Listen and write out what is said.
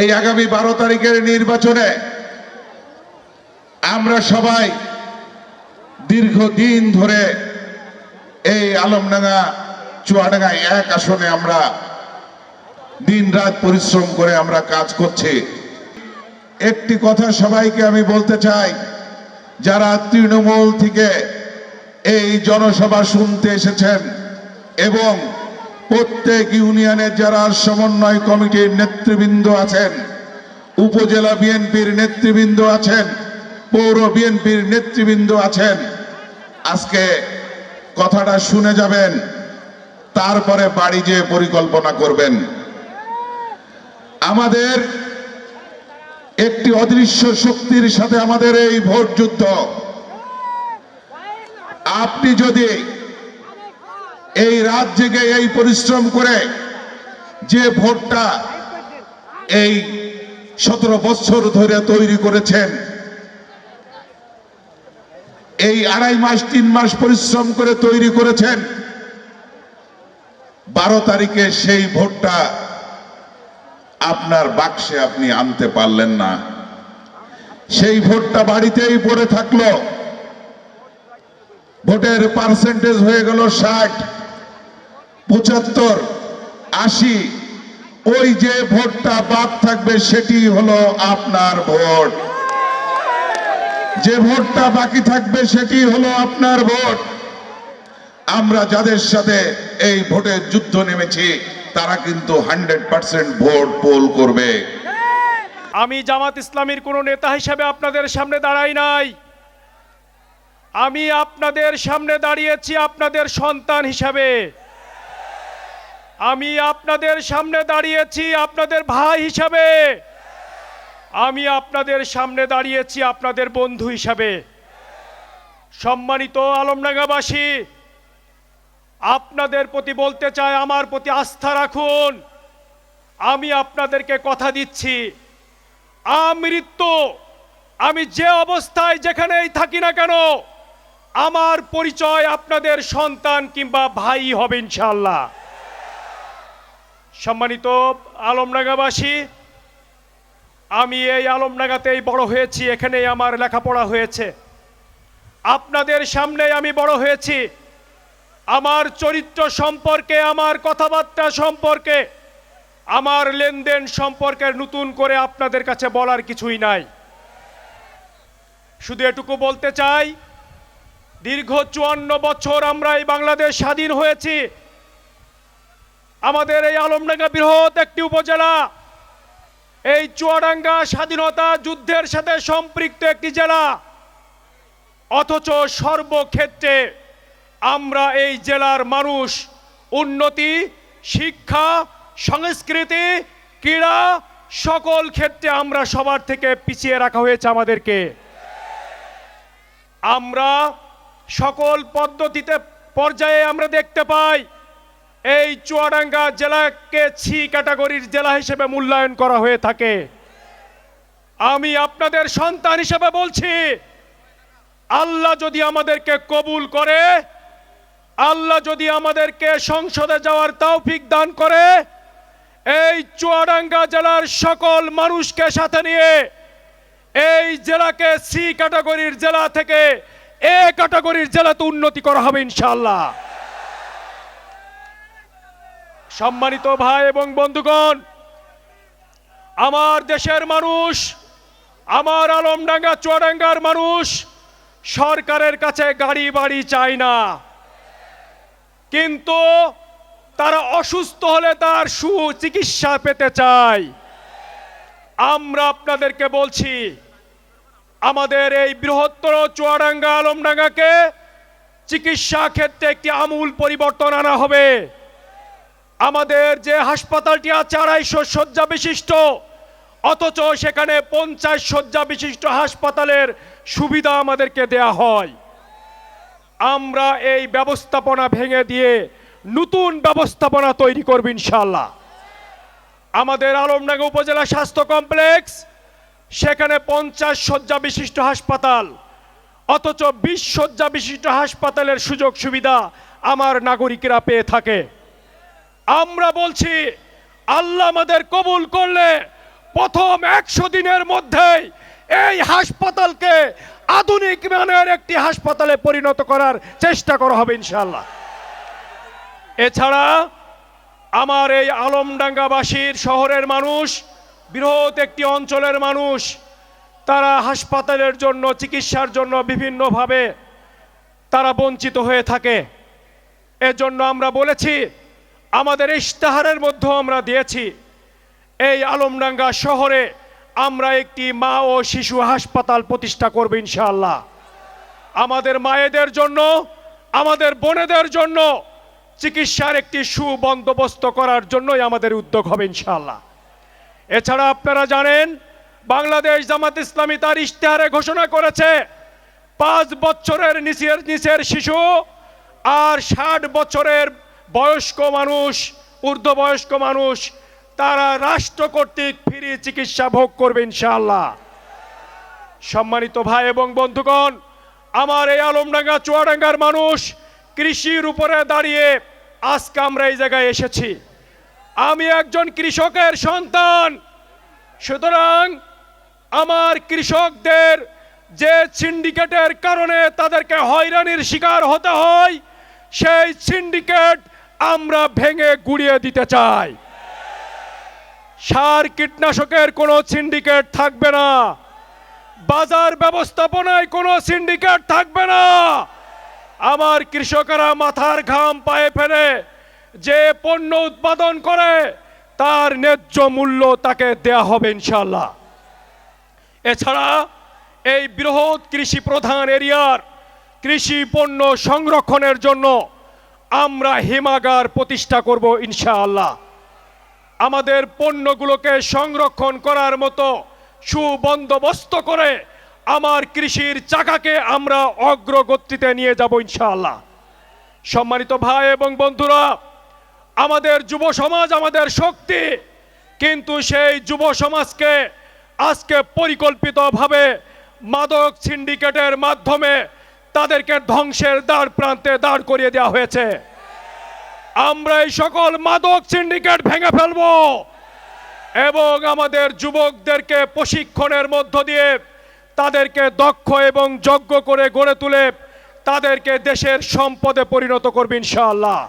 এই আগামী বারো তারিখের নির্বাচনে আমরা সবাই দীর্ঘদিন ধরে এই আলমডাঙ্গা চুয়াডাঙ্গা এক আসনে আমরা দিন রাত পরিশ্রম করে আমরা কাজ করছি। একটি কথা সবাইকে আমি বলতে চাই, যারা তৃণমূল থেকে এই জনসভা শুনতে এসেছেন এবং প্রত্যেক ইউনিয়নের যারা সমন্বয় কমিটির নেতৃবৃন্দ আছেন, উপজেলা বিএনপির নেতৃবৃন্দ আছেন, পৌর বিএনপির নেতৃবৃন্দ আছেন, আজকে কথাটা শুনে যাবেন, তারপরে বাড়ি যেয়ে পরিকল্পনা করবেন। আমাদের একটি অদৃশ্য শক্তির সাথে আমাদের এই ভোট যুদ্ধ। আপনি যদি এই রাত জেগে এই পরিশ্রম করে যে ভোটটা এই সতেরো বছর ধরে তৈরি করেছেন, এই আড়াই মাস, তিন মাস পরিশ্রম করে তৈরি করেছেন, বারো তারিখে সেই ভোটটা আপনার বাক্সে আপনি আনতে পারলেন না। সেই ভোটটা বাড়িতেই পড়ে থাকল। ভোটের পার্সেন্টেজ হয়ে গেল ষাট। পঁচাত্তর, আশি। ওই যে ভোটটা বাদ থাকবে, সেটি হলো আপনার ভোট। যে ভোটটা বাকি থাকবে, সেটি হলো আপনার ভোট। আমরা যাদের সাথে এই ভোটের যুদ্ধ নেমেছি, তারা কিন্তু হান্ড্রেড পার্সেন্ট ভোট পোল করবে। আমি জামাত ইসলামীর কোনো নেতা হিসেবে আপনাদের সামনে দাঁড়াই নাই। আমি আপনাদের সামনে দাঁড়িয়েছি আপনাদের সন্তান হিসাবে। আমি আপনাদের সামনে দাঁড়িয়েছি আপনাদের ভাই হিসাবে। আমি আপনাদের সামনে দাঁড়িয়েছি আপনাদের বন্ধু হিসাবে। সম্মানিত আলমডাঙ্গাবাসী, আপনাদের প্রতি বলতে চাই, আমার প্রতি আস্থা রাখুন। আমি আপনাদেরকে কথা দিচ্ছি। আমৃত্যু আমি যে অবস্থায় যেখানেই থাকি না কেন, আমার পরিচয় আপনাদের সন্তান কিংবা ভাই হবে ইনশাল্লাহ সম্মানিত আলমডাঙ্গাবাসী, আমি এই আলমডাঙ্গাতেই বড় হয়েছি, এখানেই আমার লেখাপড়া হয়েছে। আপনাদের সামনে আমি বড় হয়েছি। আমার চরিত্র সম্পর্কে, আমার কথাবার্তা সম্পর্কে, আমার লেনদেন সম্পর্কে নতুন করে আপনাদের কাছে বলার কিছুই নাই। শুধু এটুকু বলতে চাই, দীর্ঘ চুয়ান্ন বছর আমরা এই বাংলাদেশ স্বাধীন হয়েছি। আমাদের এই আলমডাঙ্গা বৃহৎ একটি উপজেলা। এই চুয়াডাঙ্গা স্বাধীনতা যুদ্ধের সাথে সম্পৃক্ত একটি জেলা। অথচ সর্বক্ষেত্রে আমরা এই জেলার মানুষ। উন্নতি, শিক্ষা, সংস্কৃতি, ক্রীড়া সকল ক্ষেত্রে আমরা সবার থেকে পিছিয়ে রাখা হয়েছে আমাদেরকে। আমরা সকল পদ্ধতিতে, পর্যায়ে আমরা দেখতে পাই এই চুয়াডাঙ্গা জেলাকে ছি ক্যাটাগরির জেলা হিসেবে মূল্যায়ন করা হয়ে থাকে। আমি আপনাদের সন্তান হিসেবে বলছি, আল্লাহ যদি আমাদেরকে কবুল করে, আল্লাহ যদি আমাদেরকে সংসদে যাওয়ার তৌফিক দান করে, এই চুয়াডাঙ্গা জেলার সকল মানুষকে সাথে নিয়ে, এই জেলাকে সি ক্যাটাগরির জেলা থেকে এ ক্যাটাগরির জেলাতে উন্নতি করা হবে ইনশাল্লাহ সম্মানিত ভাই এবং বন্ধুগণ, আমার দেশের মানুষ, আমার আলমডাঙ্গা চুয়াডাঙ্গার মানুষ সরকারের কাছে গাড়ি বাড়ি চায় না। কিন্তু তারা অসুস্থ হলে তার সুচিকিৎসা পেতে চায়। আমরা আপনাদেরকে বলছি, আমাদের এই বৃহত্তর চুয়াডাঙ্গা, আলমডাঙ্গাকে চিকিৎসা ক্ষেত্রে একটি আমূল পরিবর্তন আনা হবে। আমাদের যে হাসপাতালটি আছে আড়াইশো শয্যা বিশিষ্ট, অথচ সেখানে পঞ্চাশ শয্যা বিশিষ্ট হাসপাতালের সুবিধা আমাদেরকে দেয়া হয়। আমরা এই ব্যবস্থাপনা ভেঙে দিয়ে নতুন ব্যবস্থাপনা তৈরি করব ইনশাল্লাহ আমাদের আলমডাঙ্গা উপজেলা স্বাস্থ্য কমপ্লেক্স, সেখানে পঞ্চাশ শয্যা বিশিষ্ট হাসপাতাল, অথচ বিশ শয্যা বিশিষ্ট হাসপাতালের সুযোগ সুবিধা আমার নাগরিকরা পেয়ে থাকে। আমরা বলছি, আল্লাহ আমাদের কবুল করলে প্রথম একশো দিনের মধ্যেই এই হাসপাতালকে আধুনিক মানের একটি হাসপাতালে পরিণত করার চেষ্টা করা হবে ইনশাল্লাহ এছাড়া আমার এই আলমডাঙ্গাবাসীর শহরের মানুষ, বৃহৎ একটি অঞ্চলের মানুষ, তারা হাসপাতালের জন্য, চিকিৎসার জন্য বিভিন্নভাবে তারা বঞ্চিত হয়ে থাকে। এজন্য আমরা বলেছি আমাদের ইশতেহারের মধ্যেও আমরা দিয়েছি। এই আলমডাঙ্গা শহরে আমরা একটি মা ও শিশু হাসপাতাল প্রতিষ্ঠা করব ইনশাআল্লাহ। আমাদের মায়েদের জন্য, আমাদের বোনেদের জন্য চিকিৎসার একটি সুবন্দোবস্ত করার জন্যই আমাদের উদ্যোগ হবে ইনশাআল্লাহ। এছাড়া আপনারা জানেন, বাংলাদেশ জামাত ইসলামী তার ইশতেহারে ঘোষণা করেছে, পাঁচ বছরের নিচের নিচের শিশু আর ষাট বছরের বয়স্ক মানুষ ঊর্ধ্ব বয়স্ক মানুষ, তারা রাষ্ট্র কর্তৃক ফ্রি চিকিৎসা ভোগ করবে ইনশাআল্লাহ। সম্মানিত ভাই এবং বন্ধুগণ, আমার এই আলমডাঙ্গা, চুয়াডাঙ্গার মানুষ কৃষির উপরে দাঁড়িয়ে আজকে আমরা এই জায়গায় এসেছি। আমি একজন কৃষকের সন্তান, সুতরাং আমার কৃষকদের যে সিন্ডিকেটের কারণে তাদেরকে হয়রানির শিকার হতে হয়, সেই সিন্ডিকেট আমরা ভেঙে গুড়িয়ে দিতে চাই। সার কীটনাশকের কোনো সিন্ডিকেট থাকবে না। বাজার ব্যবস্থাপনায় কোনো সিন্ডিকেট থাকবে না। আমার কৃষকেরা মাথার ঘাম পায়ে ফেলে যে পণ্য উৎপাদন করে, তার ন্যায্য মূল্য তাকে দেয়া হবে ইনশাল্লাহ এছাড়া এই বৃহৎ কৃষি প্রধান এরিয়ার কৃষি পণ্য সংরক্ষণের জন্য আমরা হিমাগার প্রতিষ্ঠা করব ইনশাআল্লাহ। আমাদের পণ্যগুলোকে সংরক্ষণ করার মতো সুবন্দোবস্ত করে আমার কৃষির চাকাকে আমরা অগ্রগতিতে নিয়ে যাব ইনশাআল্লাহ। সম্মানিত ভাই এবং বন্ধুরা, আমাদের যুব সমাজ আমাদের শক্তি, কিন্তু সেই যুব সমাজকে আজকে পরিকল্পিতভাবে মাদক সিন্ডিকেটের মাধ্যমে তাদেরকে ধ্বংসের দ্বার প্রান্তে দাঁড় করিয়ে দেওয়া হয়েছে। আমরা এই সকল মাদক সিন্ডিকেট ভেঙে ফেলব এবং আমাদের যুবকদেরকে প্রশিক্ষণের মধ্য দিয়ে তাদেরকে দক্ষ এবং যোগ্য করে গড়ে তুলে তাদেরকে দেশের সম্পদে পরিণত করবে ইনশাআল্লাহ।